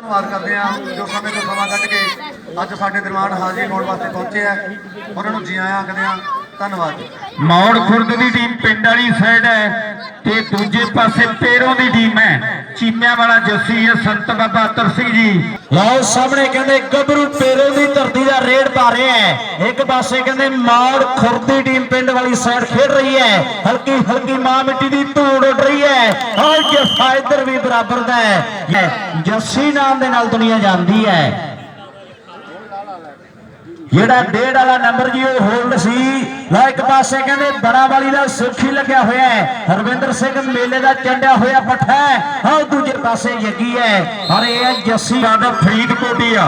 ਧੰਨਵਾਦ ਕਰਦੇ ਹਾਂ ਜੋ ਸਮੇਂ ਤੋਂ ਸਮਾਂ ਕੱਢ ਕੇ ਅੱਜ ਸਾਡੇ ਦਰਬਾਰ ਹਾਜ਼ਰੀ ਹੋਣ ਵਾਸਤੇ ਪਹੁੰਚੇ ਆ ਉਹਨਾਂ ਨੂੰ ਜੀ ਆਇਆਂ ਆਖਦੇ ਆ ਧੰਨਵਾਦ। ਮੌੜ ਖੁਰਦ ਦੀ ਟੀਮ ਪਿੰਡ ਵਾਲੀ ਸਾਈਡ ਹੈ ਤੇ ਦੂਜੇ ਪਾਸੇ ਪੇਰੋਂ ਦੀ ਟੀਮ ਹੈ। ਚੀਮਿਆਂ ਵਾਲਾ ਜੱਸੀ ਹੈ, ਸੰਤ ਬਾਬਾ ਅਤਰ ਸਿੰਘ ਜੀ। ਲਓ ਸਾਹਮਣੇ ਕਹਿੰਦੇ ਗੱਭਰੂ ਪੇਰੋ ਦੀ ਧਰਤੀ ਦਾ ਰੇਡ ਪਾ ਰਿਹਾ ਹੈ। ਇੱਕ ਪਾਸੇ ਕਹਿੰਦੇ ਮੌੜ ਖੁਰਦੀ ਟੀਮ ਪਿੰਡ ਵਾਲੀ ਸਾਈਡ ਖੇਡ ਰਹੀ ਹੈ। ਹਲਕੀ ਹਲਕੀ ਮਾਂ ਮਿੱਟੀ ਦੀ ਧੂੜ ਉੱਡ ਰਹੀ ਹੈ। ਔਰ ਜਫਾ ਇੱਧਰ ਵੀ ਬਰਾਬਰ ਦਾ ਹੈ। ਜੱਸੀ ਨਾਮ ਦੇ ਨਾਲ ਦੁਨੀਆ ਜਾਂਦੀ ਹੈ। ਜਿਹੜਾ ਡੇਢ ਵਾਲਾ ਨੰਬਰ ਜੀ ਉਹ ਹੋਲਡ ਸੀ। ਲਾ ਇੱਕ ਪਾਸੇ ਕਹਿੰਦੇ ਬੜਾ ਵਾਲੀ ਦਾ ਸੁੱਖੀ ਲੱਗਿਆ ਹੋਇਆ ਹੈ। ਹਰਵਿੰਦਰ ਸਿੰਘ ਮੇਲੇ ਦਾ ਚੰਡਿਆ ਹੋਇਆ ਪੱਠਾ ਹਾਂ। ਦੂਜੇ ਪਾਸੇ ਜੱਗੀ ਹੈ। ਔਰ ਇਹ ਹੈ ਜੱਸੀ ਦਾ ਫਰੀਦਕੋਟੀ ਆ।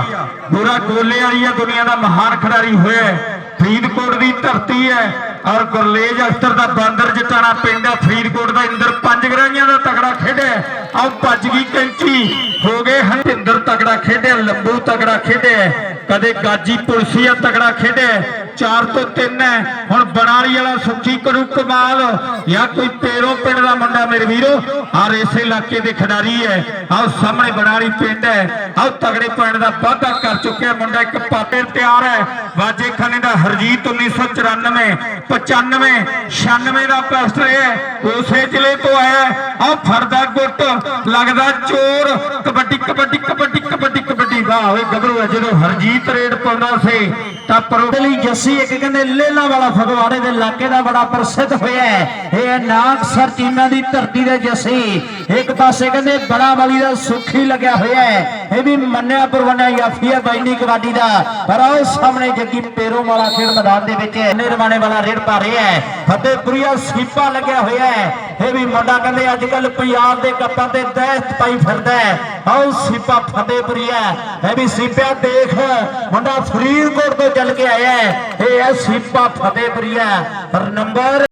ਪੂਰਾ ਗੋਲੇ ਵਾਲੀ ਆ ਦੁਨੀਆ ਦਾ ਮਹਾਨ ਖਿਡਾਰੀ ਹੋਇਆ ਫਰੀਦਕੋਟ ਦੀ ਧਰਤੀ ਹੈ ਔਰ ਗੁਰਲੇਜ ਅਖਤਰ ਦਾ ਬਾਂਦਰ ਜਟਾਣਾ ਪਿੰਡ ਆ। ਫਰੀਦਕੋਟ ਦਾ ਇੰਦਰ ਪੰਜ ਗਰਾਈਆਂ ਦਾ ਤਗੜਾ ਖੇਡਿਆ ਆਹ ਭੱਜ ਗਈ ਕੈਂਚੀ। ਹੋ ਗਏ ਹਰਿੰਦਰ ਤਗੜਾ ਖੇਡਿਆ, ਲੰਬੂ ਤਗੜਾ ਖੇਡਿਆ ਕਦੇ ਗਾਜੀ ਪੁਲਸੀਆ ਤਗੜਾ ਖੇਡਿਆ ਚਾਰ ਤੋਂ ਤਿੰਨ ਹੈ। ਹੁਣ ਬਣਾਲੀ ਵਾਲਾ ਸੁੱਖੀ ਕਰੂ ਕਮਾਲ। ਜਾਂ ਕੋਈ ਤੇਰੋਂ ਪਿੰਡ ਦਾ ਮੁੰਡਾ ਮੇਰੇ ਵੀਰੋ ਔਰ ਇਸੇ ਇਲਾਕੇ ਦੇ ਖਿਡਾਰੀ ਹੈ। ਆਹ ਸਾਹਮਣੇ ਬਣਾਲੀ ਪਿੰਡ ਹੈ। ਆਹ ਤਗੜੇ ਪਿੰਡ ਦਾ ਵਾਅਦਾ ਕਰ ਚੁੱਕਿਆ ਮੁੰਡਾ ਇੱਕ ਪਾਪੇ ਤਿਆਰ ਹੈ। ਵਾਜੇ ਖਾਨੇ ਦਾ ਹਰਜੀਤ 1994 95 96 ਦਾ ਪਿਸਟਲ ਹੈ। ਉਸੇ ਜ਼ਿਲ੍ਹੇ ਤੋਂ ਆਇਆ ਆਹ ਫਰਦਾ ਗੁੱਟ, ਲੱਗਦਾ ਚੋਰ। ਕਬੱਡੀ ਕਬੱਡੀ ਕਬੱਡੀ ਕਬੱਡੀ। ਕਬੱਡੀ ਵਾਹ ਗੱਭਰੂ ਹੈ ਜਦੋਂ ਹਰਜੀਤ ਰੇਡ ਪਾਉਂਦਾ ਸੀ, ਤਾਂ ਲਈ ਜੱਸੀ ਇੱਕ ਕਹਿੰਦੇ ਲੇਲਾ ਵਾਲਾ ਫਗਵਾੜੇ ਦੇ ਇਲਾਕੇ ਦਾ ਬੜਾ ਪ੍ਰਸਿੱਧ ਹੋਇਆ ਇਹ ਹੈ ਨਾਗਸਰ ਚੀਮਾ ਦੀ ਧਰਤੀ ਦੇ ਜੱਸੀ। ਇੱਕ ਪਾਸੇ ਕਹਿੰਦੇ ਬੜਾ ਵਾਲੀ ਦਾ ਸੁੱਖੀ ਲੱਗਿਆ ਹੋਇਆ ਇਹ ਵੀ ਮੰਨਿਆ ਪਰਵੰਨਿਆ ਯਾਫੀਆ ਬਾਈਨੀ ਕਬੱਡੀ ਦਾ। ਪਰ ਉਹ ਸਾਹਮਣੇ ਜੱਗੀ ਪੇਰੋ ਵਾਲਾ ਖੇਡ ਮੈਦਾਨ ਦੇ ਵਿੱਚ ਨਿਰਵਾਣੇ ਵਾਲਾ ਰੇਡ ਪਾ ਰਿਹਾ ਹੈ। ਫਤਿਹਪੁਰੀਆ ਸੀਪਾ ਲੱਗਿਆ ਹੋਇਆ ਇਹ ਵੀ ਮੁੰਡਾ ਕਹਿੰਦੇ ਅੱਜ ਕੱਲ ਪੰਜਾਬ ਦੇ ਕੱਪਾਂ ਤੇ ਦਹਿਸ਼ਤ ਪਾਈ ਫਿਰਦਾ ਹੈ। ਆਓ ਸੀਪਾ ਫਤਿਹਪੁਰੀਆ ਇਹ ਵੀ ਸੀਪਿਆ ਦੇਖ। ਮੁੰਡਾ ਫਰੀਦਕੋਟ ਤੋਂ ਚੱਲ ਕੇ ਆਇਆ ਇਹ ਹੈ ਸੀਪਾ ਫਤਿਹਪੁਰੀਆ ਪਰ ਨੰਬਰ